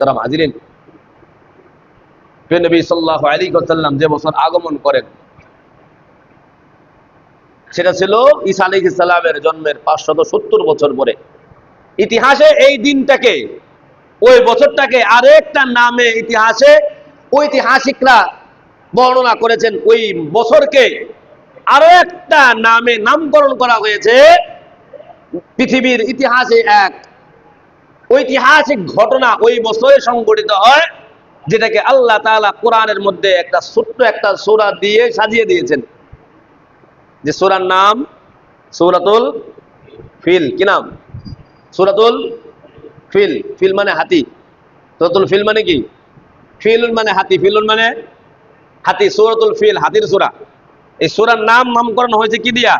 তারা হাজিরেন। সাল্লাহ আলী সাল্লাম যে বছর আগমন করেন, সেটা ছিল ঈসা আলী ইসলামের জন্মের পাঁচশত সত্তর বছর পরে। ইতিহাসে এই দিনটাকে, ওই বছরটাকে আরেকটা নামে ইতিহাসে ঐতিহাসিকরা বর্ণনা করেছেন, ওই বছরকে আরও একটা নামে নামকরণ করা হয়েছে। পৃথিবীর ইতিহাসে এক ঐতিহাসিক ঘটনা ওই বছরে সংঘটিত হয়, যেটাকে আল্লাহ তাআলা কোরআনের মধ্যে একটা ছোট্ট একটা সোরা দিয়ে সাজিয়ে দিয়েছেন। যে সোরার নাম সূরাতুল ফিল, কি নাম? সূরাতুল ফিল ফিল মানে হাতি। সূরাতুল ফিল মানে কি? ফিল মানে হাতি ফিলুন মানে হাতি, সূরাতুল ফিল, হাতির সূরা। এই সূরার নাম নামকরণ হয়েছে কি দিয়া?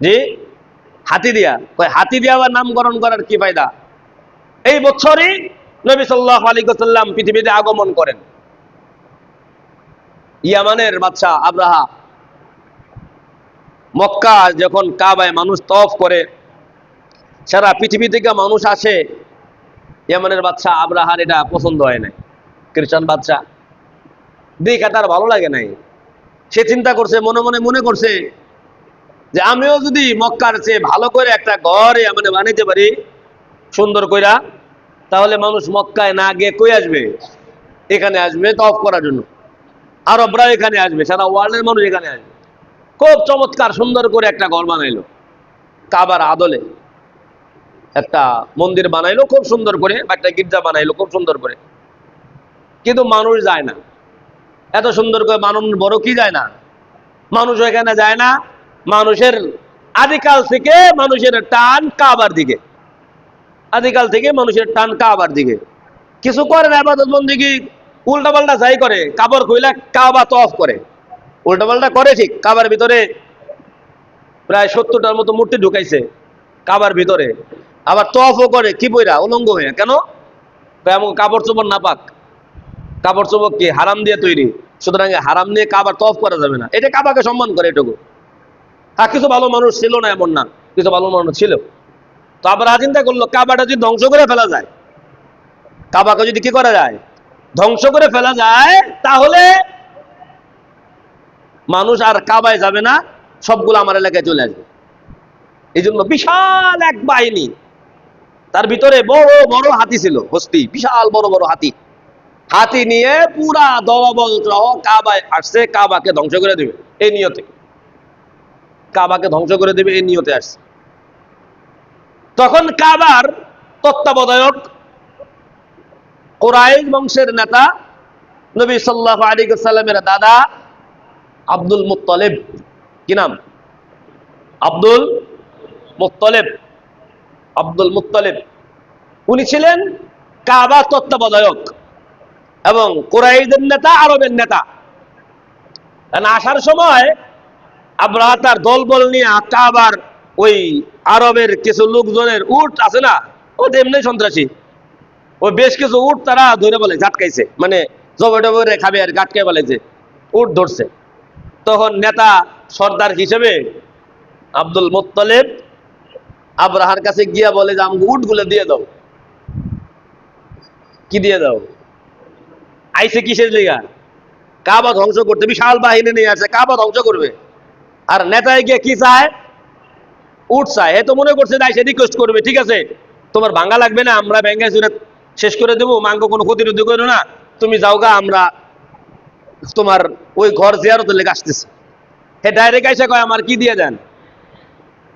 জি? হাতি দিয়া। ওই হাতি দিয়া আবার নামকরণ করার কি ফায়দা? এই বছরই নবী সাল্লাল্লাহু আলাইহি ওয়াসাল্লাম পৃথিবীতে আগমন করেন। ইয়ামানের বাদশা আব্রাহা মক্কা যখন কাবায় মানুষ তফ করে, সারা পৃথিবী থেকে মানুষ আসে, ইয়ামানের বাদশা আব্রাহার এটা পছন্দ হয় নাই। খ্রিস্টান বাদশা দেখে তার ভালো লাগে নাই। সে চিন্তা করছে, মনে মনে মনে করছে যে আমিও যদি মক্কার চেয়ে ভালো করে একটা ঘরে মানে বানাইতে পারি, সুন্দর কইরা, তাহলে মানুষ মক্কায় না গিয়ে কই আসবে? এখানে আসবে তফ করার জন্য। আরবরা এখানে আসবে, সারা ওয়ার্ল্ডের মানুষ এখানে আসবে। খুব চমৎকার, সুন্দর করে একটা ঘর বানাইলো। কাবার আদলে একটা মন্দির বানাইলো, খুব সুন্দর করে, একটা গির্জা বানাইলো, খুব সুন্দর করে। কিন্তু মানুষ যায় না। এত সুন্দর করে মানুষ, বড় কি যায় না? মানুষ এখানে যায় না। মানুষের আদিকাল থেকে মানুষের টান কাবার দিকে। আদিকাল থেকে মানুষের টান কাবার দিকে। কিছু করে না, আবাদত বন্দিগি উল্টা পাল্টা যাই করে কাবর কইলা কাবা তফ করে। উল্টা পাল্টা করে ঠিক, কাবার ভিতরে প্রায় সত্তরটার মতো মূর্তি ঢুকাইছে কাবার ভিতরে। আবার তফও করে, কি বইরা, উলঙ্গ হয়ে কেন? এমন কাপড় চোপড় না পাক কাপড় চোপড় কি, হারাম দিয়ে তৈরি। সুতরাং হারাম নিয়ে কাবার তফ করা যাবে না। এটা কাবাকে সম্মান করে এটুকু। হ্যাঁ কিছু ভালো মানুষ ছিল না এমন না, কিছু ভালো মানুষ ছিল। তো আবার চিন্তা করল, কাবাটা যদি ধ্বংস করে ফেলা যায়, কাবাকে যদি কি করা যায়? ধ্বংস করে ফেলা যায়, তাহলে মানুষ আর কাবায় যাবে না, সবগুলো আমার এলাকায় চলে আসবে। এই জন্য বিশাল এক বাহিনী, তার ভিতরে বড় বড় হাতি ছিল, হস্তি, বিশাল বড় বড় হাতি। হাতি নিয়ে পুরা দলবল কাবায় আসছে, কাবাকে ধ্বংস করে দেবে, এই নিয়তে। কাবাকে ধ্বংস করে দেবে এই নিয়তে আসছে। তখন কাবার তত্ত্বাবধায়ক কোরাইশ বংশের নেতা নবী সাল্লাহ আলী সাল্লামের দাদা আব্দুল মুত্তলেব। কি নাম? আব্দুল মুত্তলেব। আব্দুল মুত্তলেব। উনি ছিলেন কাবা তত্ত্বাবধায়ক এবং কোরাইদের নেতা, আরবের নেতা। আসার সময় আব্রাহ তার দলবল নিয়ে কাবার ওই আরবের কিছু লোকজনের উট আছে না ও তো এমনি সন্ত্রাসী। ও বেশ কিছু উট তারা ধরে বলে, ঝাটকাইছে। মানে জবে টবে খাবে আর গাটকে বলেছে উট ধরছে। তখন নেতা সর্দার হিসেবে আব্দুল মোত্তলেব আব্রাহার কাছে গিয়া বলে যে, আমাকে উটগুলো দিয়ে দাও। কি দিয়ে দাও? আইসে কিসের লিগা? কাবা ধ্বংস করতে, বিশাল বাহিনী নিয়ে আসে, কাবা ধ্বংস করবে। আর নেতায় গিয়ে কি চায়? উঠ চায়। এ তো মনে করছে আইসে রিকোয়েস্ট করবে, ঠিক আছে? তোমার ভাঙ্গা লাগবে না, আমরা ব্যাঙ্গে চুরে শেষ করে দেবো, মাঙ্গ কোনো ক্ষতিরোধ করো না। তুমি যাও গা, আমরা তোমার ওই ঘর জিয়ারত লেগে আসতেছে। হে ডাইরেক্ট আইসা কয়, আমার কি দিয়ে দেন?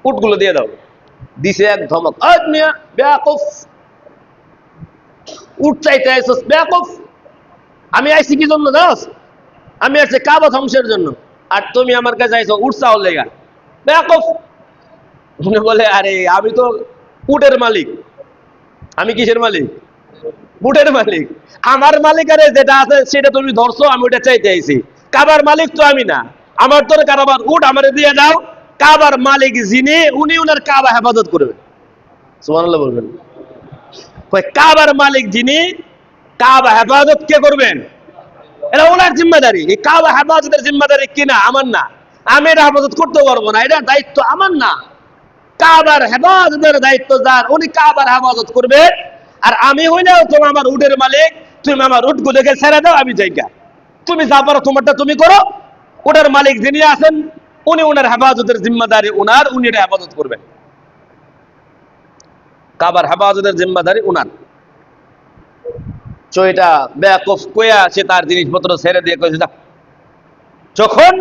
উটগুলো দিয়ে দাও। দিছে এক ধমক বেয়াকুফ। উট চাইতে আইসস, বেয়াকুফ। আমি আইসি কি জন্য দাস আমি আসছি কাবা ধ্বংসের জন্য। আর তুমি আমার কাছে আইসো বেয়াকুফ। উনি বলে, আরে, আমি তো উটের মালিক। আমি কিসের মালিক? উটের মালিক। আমার মালিকারে যেটা আছে, সেটা তুমি ধরছো, আমি ওটা চাইতে আইছি। কাবার মালিক তো আমি না। আমার তোর কারবার উট আমারে দিয়ে দাও কাবার মালিক যিনি, উনি উনার কাবা হেফাজত করবেন বলবেন। কাবার মালিক যিনি, কাবা হেফাজত কে করবেন? এটা ওনার জিম্মাদারি। এই কাবা হেফাজতের জিম্মাদারি কিনা? আমার না। আমি এটা হেফাজত করতে পারব না। এটা দায়িত্ব আমার না। কাবার হেফাজতের দায়িত্ব যার, উনি কাবার হেফাজত করবে। আর আমি হইলেও তুমি আমার উটের মালিক, তুমি আমার উট গুলোকে ছেড়ে দাও, আমি যাইগা তুমি যা পারো তোমারটা তুমি করো। উটের মালিক যিনি আছেন, উনি উনার হেফাজতের জিম্মাদারি উনার উনি এটা হেফাজত করবেন। কাবার হেফাজতের জিম্মাদারি উনার তো এটা বেয়াকফ কয়া সে তার জিনিসপত্র ছেড়ে দিয়ে কয়েছে যখন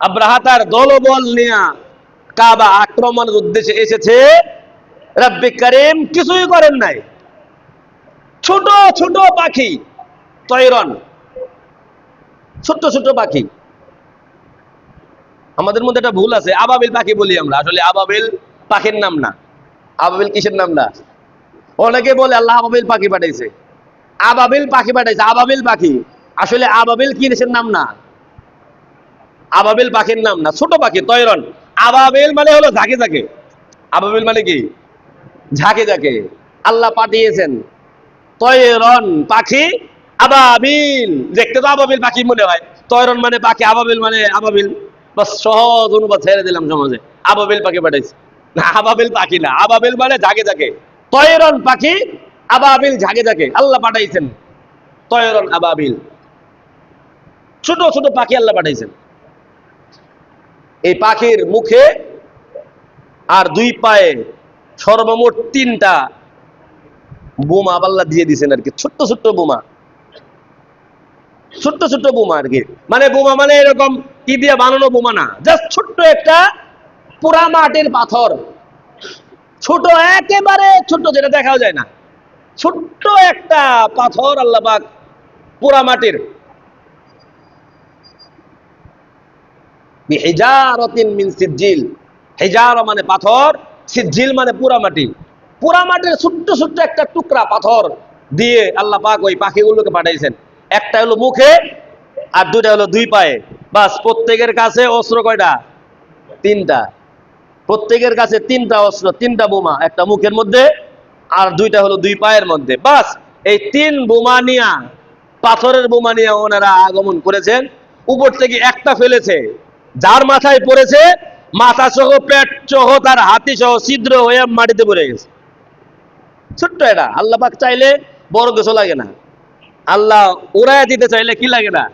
আব্রাহা তার দলবল নিয়া কাবা আক্রমণের উদ্দেশ্যে এসেছে, রব্বি করিম কিছুই করেন নাই। ছোট ছোট পাখি, তৈরন। ছোট্ট ছোট্ট পাখি। আমাদের মধ্যে একটা ভুল আছে, আবাবিল পাখি বলি আমরা। আসলে আবাবিল পাখির নাম না। আবাবিল কিসের নাম না? অনেকে বলে আল্লাহ আবাবিল পাখি পাঠাইছে। আবাবিল পাখি পাঠাইছে, আবাবিল পাখি। আসলে আবাবিল কি দেশের নাম না? আবাবিল পাখির নাম না, ছোট পাখি, তৈরন। আবাবিল মানে হলো ঝাঁকে ঝাঁকে। আবাবিল মানে কি? ঝাঁকে ঝাঁকে। আল্লাহ পাঠিয়েছেন, তৈরন পাখি, আবাবিল। দেখতে তো আবাবিল পাখি মনে হয়। তৈরন মানে পাখি, আবাবিল মানে আবাবিল। বাস, সহজ অনুবাদ ছেড়ে দিলাম সমাজে। আবাবিল পাখি পাঠাইছে। না, আবাবিল পাখি না, আবাবিল মানে ঝাঁকে ঝাঁকে। তৈরন পাখি আবাবিল ঝাঁকে ঝাঁকে। আল্লাহ পাঠাইছেন তৈরন আবাবিল। ছোট ছোট পাখি আল্লাহ পাঠাইছেন। এই পাখির মুখে আর দুই পায়ে সর্বমোট তিনটা বোমা আল্লাহ দিয়ে দিয়েছেন আর কি। ছোট্ট ছোট্ট বোমা। ছোট্ট ছোট্ট বোমা আর কি। মানে বোমা মানে এরকম কি দিয়ে বানানো বোমা না। জাস্ট ছোট্ট একটা পোড়া মাটির পাথর। ছোট একেবারে ছোট্ট, যেটা দেখাও যায় না। ছোট্ট একটা পাথর আল্লাহ পাক পোড়া মাটির মিন পাথর, সিজ্জিল মানে পুরা মাটি। পুরা মাটির ছোট্ট ছোট্ট একটা টুকরা পাথর দিয়ে আল্লাহ ওই পাখিগুলোকে পাঠাইছেন। একটা হলো মুখে, আর দুটা হলো দুই পায়ে। বাস, প্রত্যেকের কাছে অস্ত্র কয়টা? তিনটা। প্রত্যেকের কাছে তিনটা অস্ত্র, তিনটা বোমা, একটা মুখের মধ্যে আর দুইটা হলো দুই পায়ের মধ্যে। বাস, এই তিন বোমা নিয়া, পাথরের বোমা নিয়ে ওনারা আগমন করেছেন। উপর থেকে একটা ফেলেছে, যার মাথায় পড়েছে মাথা সহ পেট সহ তার হাতি সহ ছিদ্র হয়ে মাটিতে পড়ে গেছে। ছোট্ট এটা, আল্লাহ পাক চাইলে বড় কিছু লাগে না। আল্লাহ উড়ায় দিতে চাইলে কি লাগে না?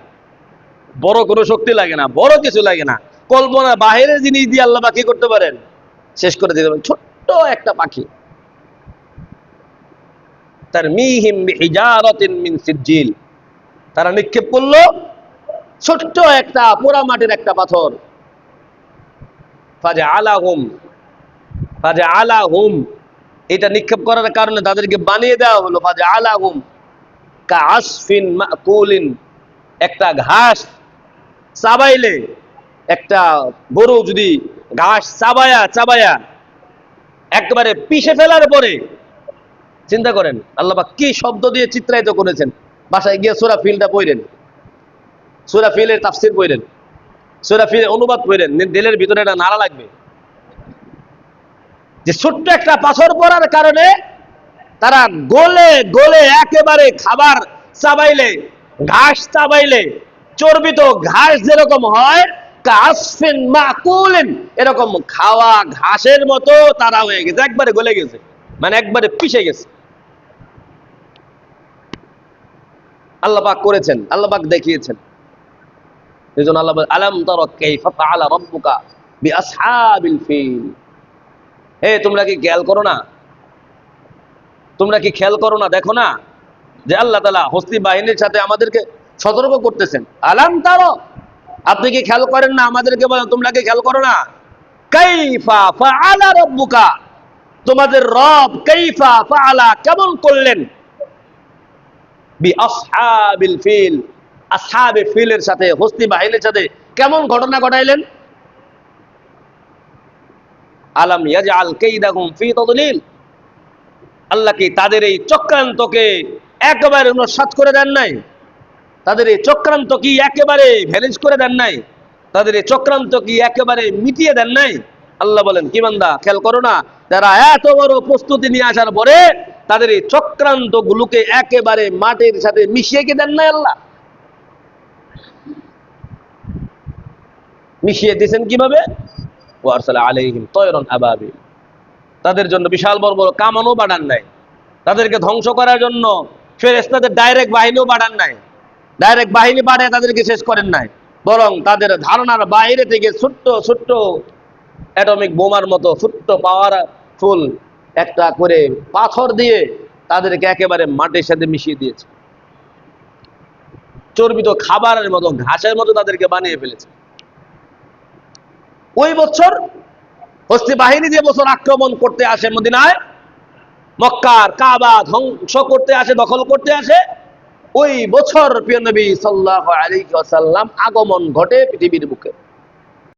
বড় কোনো শক্তি লাগে না, বড় কিছু লাগে না। কল্পনা বাহিরের জিনিস দিয়ে আল্লাহ কি করতে পারেন? শেষ করে দিতে পারেন। ছোট্ট একটা পাখি। তার তারা নিক্ষেপ করল ছোট্ট একটা পোড়া মাটির একটা পাথর। ফাজে আলাহুম ফাজে আলাহুম এটা নিক্ষেপ করার কারণে তাদেরকে বানিয়ে দেওয়া হলো। ফাজে আসফিন মাকুলিন। একটা ঘাস চাবাইলে, একটা গরু যদি ঘাস চাবায়া চাবায়া, একবারে পিষে ফেলার পরে চিন্তা করেন, আল্লাহ কি শব্দ দিয়ে চিত্রায়িত করেছেন? বাসায় গিয়ে সোরা ফিলটা পড়েন। সুরা ফিলের তাফসির পড়েন। সুরা ফিলের অনুবাদ পড়েন। দিলের ভিতরে একটা নাড়া লাগবে। যে ছোট্ট একটা পাথর পড়ার কারণে তারা গোলে গোলে একেবারে খাবার চাবাইলে, ঘাস চাবাইলে, চর্বিত ঘাস যেরকম হয় এরকম খাওয়া ঘাসের মতো তারা হয়ে গেছে, একবারে গলে গেছে। মানে একবারে পিষে গেছে। আল্লাহ পাক করেছেন, আল্লাহ পাক দেখিয়েছেন। ফাআলা রাব্বুকা বিআসহাবিল ফিল? হে, তোমরা কি খেয়াল করো না? তোমরা কি খেয়াল করো না? দেখো না যে আল্লাহ তাআলা হস্তি বাহিনীর সাথে আমাদেরকে সতর্ক করতেছেন। আলাম তার, আপনি কি খেয়াল করেন না আমাদেরকে বলেন, তোমরা কি খেয়াল করো না? কাইফা ফাআলা রাব্বুকা, তোমাদের রব কাইফা ফাআলা কেমন করলেন? ফিল, আসহাবে ফিলের সাথে, হস্তি বাহিনীর সাথে কেমন ঘটনা ঘটাইলেন? কাইদাহুম ফি তাদলিল। আল্লাহ কি তাদের এই চক্রান্তকে একেবারে নস্বাত করে দেন নাই? তাদের এই চক্রান্ত কি একেবারে ভ্যানিশ করে দেন নাই? তাদের এই চক্রান্ত কি একেবারে মিটিয়ে দেন নাই? আল্লাহ বলেন, কি বান্দা, খেয়াল করো না, যারা এত বড় প্রস্তুতি নিয়ে আসার পরে তাদের এই চক্রান্ত গুলোকে একেবারে মাটির সাথে মিশিয়ে কি দেন না আল্লাহ? মিশিয়ে দিয়েছেন কীভাবে? তাদের জন্য বিশাল বড় বড় কামানও বাড়ান নাই। তাদেরকে ধ্বংস করার জন্য ফেরেস্তাদের ডাইরেক্ট বাহিনীও বাড়ান নাই। ডাইরেক্ট বাহিনী পাঠিয়ে তাদেরকে শেষ করেন নাই। বরং তাদের ধারণার বাইরে থেকে ছোট্ট ছোট্ট অ্যাটমিক বোমার মতো ছোট্ট পাওয়ার ফুল একটা করে পাথর দিয়ে তাদেরকে একেবারে মাটির সাথে মিশিয়ে দিয়েছে। চর্বিত খাবারের মতো, ঘাসের মতো তাদেরকে বানিয়ে ফেলেছে। ওই বছর হস্তি বাহিনী যে বছর আক্রমণ করতে আসে মদিনায়, মক্কার কাবা ধ্বংস করতে আসে, দখল করতে আসে, ওই বছর প্রিয় নবী সাল্লাহ আলী সাল্লাম আগমন ঘটে পৃথিবীর বুকে।